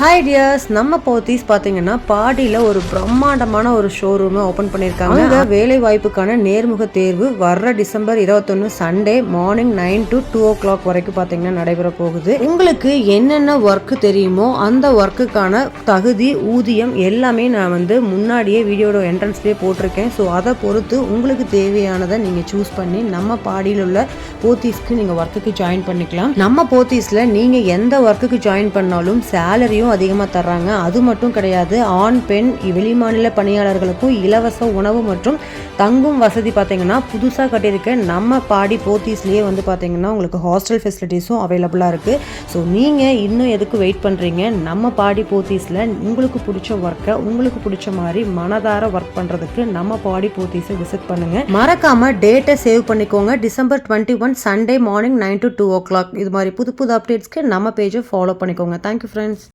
Hi tears நம்ம போத்தீஸ் பார்த்தீங்கன்னா பாடியில் ஒரு பிரம்மாண்டமான ஒரு ஷோரூமை ஓப்பன் பண்ணியிருக்காங்க அங்கே வேலை வாய்ப்புக்கான நேர்முக தேர்வு வர்ற டிசம்பர் இருபத்தொன்று Sunday morning nine to two o'clock வரைக்கும் பார்த்தீங்கன்னா நடைபெற போகுது. உங்களுக்கு என்னென்ன ஒர்க்கு தெரியுமோ அந்த ஒர்க்குக்கான தகுதி ஊதியம் எல்லாமே நான் வந்து முன்னாடியே வீடியோட என்ட்ரன்ஸ்லேயே போட்டிருக்கேன். ஸோ அதை பொறுத்து உங்களுக்கு தேவையானதை நீங்கள் சூஸ் பண்ணி நம்ம பாடியில் உள்ள போத்தீஸ்க்கு நீங்கள் ஒர்க்குக்கு ஜாயின் பண்ணிக்கலாம். நம்ம போத்தீஸில் நீங்கள் எந்த ஒர்க்குக்கு ஜாயின் பண்ணாலும் சேலரியும் அதிகமாக தர்றாங்க. அது மட்டும் கிடையாது ஆண் பெண் வெளிமாநில பணியாளர்களுக்கும் இலவச உணவு மற்றும் தங்கும் வசதி பார்த்தீங்கன்னா புதுசாக கட்டியிருக்க நம்ம பாடி போத்தீஸ்லேயே வந்து பார்த்தீங்கன்னா உங்களுக்கு ஹாஸ்டல் ஃபெசிலிட்டிஸும் அவைலபிளாக இருக்குது ஸோ நீங்கள் இன்னும் எதுக்கு வெயிட் பண்ணுறீங்க நம்ம பாடி போத்தீஸில் உங்களுக்கு பிடிச்ச ஒர்க்கை உங்களுக்கு பிடிச்ச மாதிரி மனதார ஒர்க் பண்ணுறதுக்கு நம்ம பாடி போத்தீஸை விசிட் பண்ணுங்கள் மறக்காமல் டேட்டை சேவ் பண்ணிக்கோங்க. December twenty one Sunday morning nine to two o'clock இது மாதிரி புது புது அப்டேட்ஸ்க்கு நம்ம பேஜை ஃபாலோ பண்ணிக்கோங்க. Thank you friends